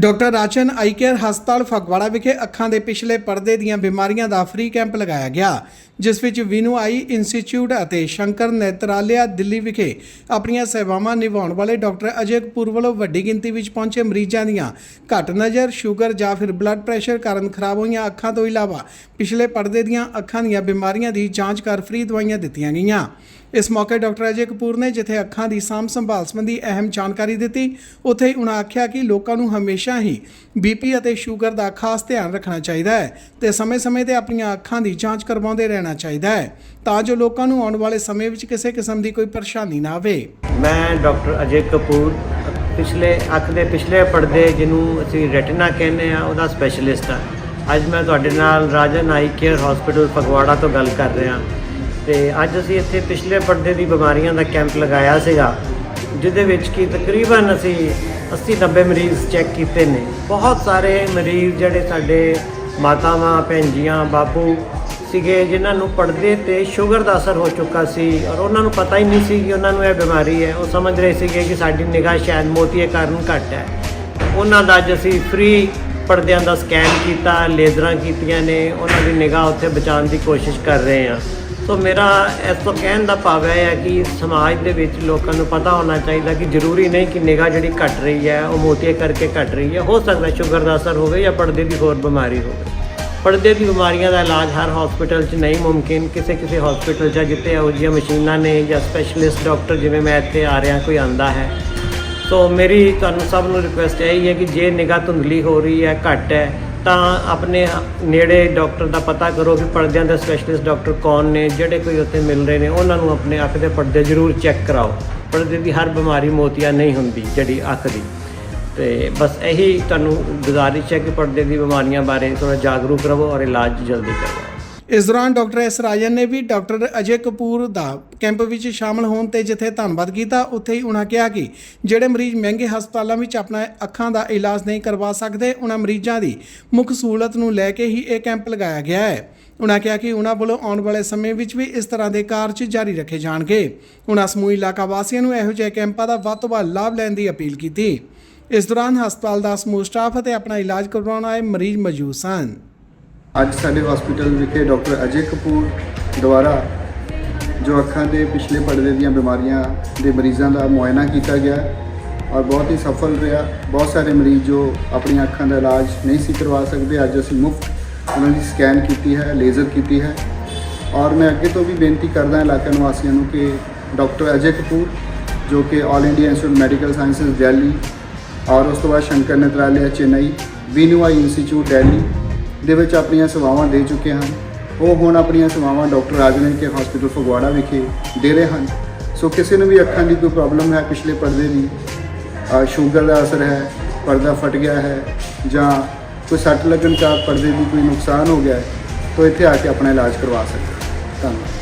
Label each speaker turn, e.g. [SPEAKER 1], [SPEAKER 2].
[SPEAKER 1] Doctor ਰਾਚਨ ਆਈ care ਹਸਪਤਾਲ ਫਗਵਾੜਾ ਵਿਖੇ ਅੱਖਾਂ ਦੇ ਪਿਛਲੇ ਪਰਦੇ ਦੀਆਂ ਬਿਮਾਰੀਆਂ ਦਾ ਫ੍ਰੀ ਕੈਂਪ ਲਗਾਇਆ ਗਿਆ। ਜਿਸ ਵਿੱਚ ਵਿਨੂ ਆਈ ਇੰਸਟੀਚਿਊਟ ਅਤੇ ਸ਼ੰਕਰ ਨੇਤਰਾਲਿਆ ਦਿੱਲੀ ਵਿਖੇ ਆਪਣੀਆਂ ਸੇਵਾਵਾਂ ਨਿਭਾਉਣ ਵਾਲੇ ਡਾਕਟਰ ਅਜੇ ਕਪੂਰ ਵੱਲੋਂ ਵੱਡੀ ਗਿਣਤੀ ਵਿੱਚ ਪਹੁੰਚੇ ਮਰੀਜ਼ਾਂ ਦੀਆਂ ਘੱਟ ਨਜ਼ਰ, ਸ਼ੂਗਰ ਜਾਂ ਫਿਰ ਬਲੱਡ ਪ੍ਰੈਸ਼ਰ ਕਾਰਨ ਖਰਾਬ ਹੋਈਆਂ ਅੱਖਾਂ ਤੋਂ ਇਲਾਵਾ ਪਿਛਲੇ ਪਰਦੇ ਦੀਆਂ ਅੱਖਾਂ ਦੀਆਂ ਬਿਮਾਰੀਆਂ ਦੀ ਜਾਂਚ ਕਰ ਫ੍ਰੀ ਦਵਾਈਆਂ ਦਿੱਤੀਆਂ ਗਈਆਂ। ਇਸ ਮੌਕੇ ਡਾਕਟਰ ਅਜੇ ਕਪੂਰ ਨੇ ਜਿੱਥੇ ਅੱਖਾਂ ਦੀ ਸਾਂਭ ਸੰਭਾਲ ਸੰਬੰਧੀ ਅਹਿਮ ਜਾਣਕਾਰੀ ਦਿੱਤੀ, ਉੱਥੇ ਹੀ ਉਹਨਾਂ ਆਖਿਆ ਕਿ ਲੋਕਾਂ ਨੂੰ ਹਮੇਸ਼ਾ ਹੀ ਬੀਪੀ ਅਤੇ ਸ਼ੂਗਰ ਦਾ ਖਾਸ ਧਿਆਨ ਰੱਖਣਾ ਚਾਹੀਦਾ ਹੈ ਤੇ ਸਮੇਂ-ਸਮੇਂ ਤੇ ਆਪਣੀਆਂ ਅੱਖਾਂ ਦੀ ਜਾਂਚ ਕਰਵਾਉਂਦੇ ਰਹਿਣਾ ਚਾਹੀਦਾ ਹੈ, ਤਾਂ ਜੋ ਲੋਕਾਂ ਨੂੰ ਆਉਣ ਵਾਲੇ ਸਮੇਂ ਵਿੱਚ ਕਿਸੇ ਕਿਸਮ ਦੀ ਕੋਈ ਪਰੇਸ਼ਾਨੀ ਨਾ ਆਵੇ।
[SPEAKER 2] ਮੈਂ ਡਾਕਟਰ ਅਜੇ ਕਪੂਰ, ਪਿਛਲੇ ਅੱਖ ਦੇ ਪਿਛਲੇ ਪਰਦੇ ਜਿਹਨੂੰ ਅਸੀਂ ਰੈਟਨਾ ਕਹਿੰਦੇ ਆ ਉਹਦਾ ਸਪੈਸ਼ਲਿਸਟ ਆ ਅੱਜ ਮੈਂ ਤੁਹਾਡੇ ਨਾਲ Rajan eye care hospital Phagwara ਤੋਂ ਗੱਲ ਕਰ ਰਿਹਾ। ਤੇ ਅੱਜ ਅਸੀਂ ਇੱਥੇ ਪਿਛਲੇ ਪਰਦੇ ਦੀ ਬਿਮਾਰੀਆਂ ਦਾ ਕੈਂਪ ਲਗਾਇਆ ਸੀਗਾ, ਜਿਹਦੇ ਵਿੱਚ ਕੀ ਤਕਰੀਬਨ ਅਸੀਂ 80 90 ਮਰੀਜ਼ ਚੈੱਕ ਕੀਤੇ ਨੇ। ਬਹੁਤ ਸਾਰੇ ਮਰੀਜ਼ ਜਿਹੜੇ ਸਾਡੇ ਮਾਤਾਵਾਂ ਭੈਣ ਜੀਆਂ ਬਾਪੂ ਸੀਗੇ, ਜਿਨ੍ਹਾਂ ਨੂੰ ਪਰਦੇ ਤੇ ਸ਼ੂਗਰ ਦਾ ਅਸਰ ਹੋ ਚੁੱਕਾ ਸੀ ਔਰ ਉਹਨਾਂ ਨੂੰ ਪਤਾ ਹੀ ਨਹੀਂ ਸੀ ਕਿ ਉਹਨਾਂ ਨੂੰ ਇਹ ਬਿਮਾਰੀ ਹੈ। ਉਹ ਸਮਝ ਰਹੇ ਸੀਗੇ ਕਿ ਸਾਡੀ ਨਿਗਾਹ ਸ਼ਾਇਦ ਮੋਤੀਏ ਕਾਰਨ ਘੱਟ ਹੈ। ਉਹਨਾਂ ਦਾ ਅੱਜ ਅਸੀਂ ਫ੍ਰੀ ਪਰਦਿਆਂ ਦਾ ਸਕੈਨ ਕੀਤਾ, ਲੇਜ਼ਰਾਂ ਕੀਤੀਆਂ ਨੇ, ਉਹਨਾਂ ਦੀ ਨਿਗਾਹ ਉੱਥੇ ਬਚਾਉਣ ਦੀ ਕੋਸ਼ਿਸ਼ ਕਰ ਰਹੇ ਹਾਂ। ਸੋ ਮੇਰਾ ਇਸ ਤੋਂ ਕਹਿਣ ਦਾ ਭਾਵ ਇਹ ਹੈ ਕਿ ਸਮਾਜ ਦੇ ਵਿੱਚ ਲੋਕਾਂ ਨੂੰ ਪਤਾ ਹੋਣਾ ਚਾਹੀਦਾ ਕਿ ਜ਼ਰੂਰੀ ਨਹੀਂ ਕਿ ਨਿਗਾਹ ਜਿਹੜੀ ਘਟ ਰਹੀ ਹੈ, ਉਹ ਮੋਤੀਏ ਕਰਕੇ ਘਟ ਰਹੀ ਹੈ। ਹੋ ਸਕਦਾ ਸ਼ੂਗਰ ਦਾ ਅਸਰ ਹੋਵੇ ਜਾਂ ਪਰਦੇ ਦੀ ਹੋਰ ਬਿਮਾਰੀ ਹੋਵੇ। ਪਰਦੇ ਦੀ ਬਿਮਾਰੀਆਂ ਦਾ ਇਲਾਜ ਹਰ ਹਸਪੀਟਲ 'ਚ ਨਹੀਂ ਮੁਮਕਿਨ। ਕਿਸੇ ਕਿਸੇ ਹਸਪੀਟਲ 'ਚ ਆ ਜਿੱਥੇ ਇਹੋ ਜਿਹੀਆਂ ਮਸ਼ੀਨਾਂ ਨੇ ਜਾਂ ਸਪੈਸ਼ਲਿਸਟ ਡਾਕਟਰ ਜਿਵੇਂ ਮੈਂ ਇੱਥੇ ਆ ਰਿਹਾ, ਕੋਈ ਆਂਦਾ ਹੈ। ਸੋ ਮੇਰੀ ਤੁਹਾਨੂੰ ਸਭ ਨੂੰ ਰਿਕੁਐਸਟ ਇਹ ਹੈ ਕਿ ਜੇ ਨਿਗਾਹ ਧੁੰਦਲੀ ਹੋ ਰਹੀ ਹੈ, ਘੱਟ ਹੈ, ਤਾਂ ਆਪਣੇ ਨੇੜੇ ਡਾਕਟਰ ਦਾ ਪਤਾ ਕਰੋ ਕਿ ਪਰਦਿਆਂ ਦੇ ਸਪੈਸ਼ਲਿਸਟ ਡਾਕਟਰ ਕੌਣ ਨੇ, ਜਿਹੜੇ ਕੋਈ ਉੱਥੇ ਮਿਲ ਰਹੇ ਨੇ, ਉਹਨਾਂ ਨੂੰ ਆਪਣੇ ਅੱਖ ਦੇ ਪਰਦੇ ਜ਼ਰੂਰ ਚੈੱਕ ਕਰਾਓ। ਪਰਦੇ ਦੀ ਹਰ ਬਿਮਾਰੀ ਮੋਤੀਆ ਨਹੀਂ ਹੁੰਦੀ ਜਿਹੜੀ ਅੱਖ ਦੀ। ਤੇ ਬਸ ਇਹੀ ਤੁਹਾਨੂੰ ਗੁਜ਼ਾਰਿਸ਼ ਹੈ ਕਿ ਪਰਦੇ ਦੀ ਬਿਮਾਰੀਆਂ ਬਾਰੇ ਥੋੜਾ ਜਾਗਰੂਕ ਰਹੋ ਔਰ ਇਲਾਜ ਜਲਦੀ ਕਰਵਾਓ
[SPEAKER 1] ਇਸ ਦੌਰਾਨ ਡਾਕਟਰ ਐਸ ਰਾਜਨ ਨੇ ਵੀ ਡਾਕਟਰ ਅਜੇ ਕਪੂਰ ਦਾ ਕੈਂਪ ਵਿੱਚ ਸ਼ਾਮਲ ਹੋਣ ਤੇ ਜਿੱਥੇ ਧੰਨਵਾਦ ਕੀਤਾ, ਉੱਥੇ ਹੀ ਉਹਨਾਂ ਕਿਹਾ ਕਿ ਜਿਹੜੇ ਮਰੀਜ਼ ਮਹਿੰਗੇ ਹਸਪਤਾਲਾਂ ਵਿੱਚ ਆਪਣਾ ਅੱਖਾਂ ਦਾ ਇਲਾਜ ਨਹੀਂ ਕਰਵਾ ਸਕਦੇ ਉਹਨਾਂ ਮਰੀਜ਼ਾਂ ਦੀ ਮੁੱਖ ਸਹੂਲਤ ਨੂੰ ਲੈ ਕੇ ਹੀ ਇਹ ਕੈਂਪ ਲਗਾਇਆ ਗਿਆ ਹੈ। ਉਹਨਾਂ ਕਿਹਾ ਕਿ ਉਹਨਾਂ ਵੱਲੋਂ ਆਉਣ ਵਾਲੇ ਸਮੇਂ ਵਿੱਚ ਵੀ ਇਸ ਤਰ੍ਹਾਂ ਦੇ ਕਾਰਜ ਜਾਰੀ ਰੱਖੇ ਜਾਣਗੇ। ਉਹਨਾਂ ਸਮੂਹ ਇਲਾਕਾ ਵਾਸੀਆਂ ਨੂੰ ਇਹੋ ਜਿਹੇ ਕੈਂਪਾਂ ਦਾ ਵੱਧ ਤੋਂ ਵੱਧ ਲਾਭ ਲੈਣ ਦੀ ਅਪੀਲ ਕੀਤੀ। ਇਸ ਦੌਰਾਨ ਹਸਪਤਾਲ ਦਾ ਸਮੂਹ ਸਟਾਫ ਅਤੇ ਆਪਣਾ ਇਲਾਜ ਕਰਵਾਉਣ ਆਏ ਮਰੀਜ਼ ਮੌਜੂਦ ਸਨ।
[SPEAKER 3] ਅੱਜ ਸਾਡੇ ਹਸਪੀਟਲ ਵਿਖੇ ਡਾਕਟਰ ਅਜੇ ਕਪੂਰ ਦੁਆਰਾ ਜੋ ਅੱਖਾਂ ਦੇ ਪਿਛਲੇ ਪਰਦੇ ਦੀਆਂ ਬਿਮਾਰੀਆਂ ਦੇ ਮਰੀਜ਼ਾਂ ਦਾ ਮੁਆਇਨਾ ਕੀਤਾ ਗਿਆ ਔਰ ਬਹੁਤ ਹੀ ਸਫਲ ਰਿਹਾ। ਬਹੁਤ ਸਾਰੇ ਮਰੀਜ਼ ਜੋ ਆਪਣੀਆਂ ਅੱਖਾਂ ਦਾ ਇਲਾਜ ਨਹੀਂ ਸੀ ਕਰਵਾ ਸਕਦੇ, ਅੱਜ ਅਸੀਂ ਮੁਫਤ ਉਹਨਾਂ ਦੀ ਸਕੈਨ ਕੀਤੀ ਹੈ ਲੇਜ਼ਰ ਕੀਤੀ ਹੈ। ਔਰ ਮੈਂ ਅੱਗੇ ਤੋਂ ਵੀ ਬੇਨਤੀ ਕਰਦਾ ਇਲਾਕਾ ਨਿਵਾਸੀਆਂ ਨੂੰ ਕਿ ਡਾਕਟਰ ਅਜੇ ਕਪੂਰ ਜੋ ਕਿ all India institute medical sciences Delhi ਔਰ ਉਸ ਤੋਂ ਬਾਅਦ ਸ਼ੰਕਰ ਨੇਤਰਾਲਿਆ, ਚੇਨਈ ਵੀਨੂਆਈ ਇੰਸਟੀਚਿਊਟ ਦਿੱਲੀ ਦੇ ਵਿੱਚ ਆਪਣੀਆਂ ਸੇਵਾਵਾਂ ਦੇ ਚੁੱਕੇ ਹਨ। ਉਹ ਹੁਣ ਆਪਣੀਆਂ ਸੇਵਾਵਾਂ ਡਾਕਟਰ ਰਾਜਨ ਕੇ ਹਸਪੀਟਲ ਫਗਵਾੜਾ ਵਿਖੇ ਦੇ ਰਹੇ ਹਨ। ਸੋ ਕਿਸੇ ਨੂੰ ਵੀ ਅੱਖਾਂ ਦੀ ਕੋਈ ਪ੍ਰੋਬਲਮ ਹੈ, ਪਿਛਲੇ ਪਰਦੇ ਦੀ ਸ਼ੂਗਰ ਦਾ ਅਸਰ ਹੈ, ਪਰਦਾ ਫਟ ਗਿਆ ਹੈ, ਜਾਂ ਕੋਈ ਸੱਟ ਲੱਗਣ ਕਾਰਨ ਪਰਦੇ ਦੀ ਕੋਈ ਨੁਕਸਾਨ ਹੋ ਗਿਆ ਹੈ, ਤਾਂ ਇੱਥੇ ਆ ਕੇ ਆਪਣਾ ਇਲਾਜ ਕਰਵਾ ਸਕਦੇ ਧੰਨਵਾਦ।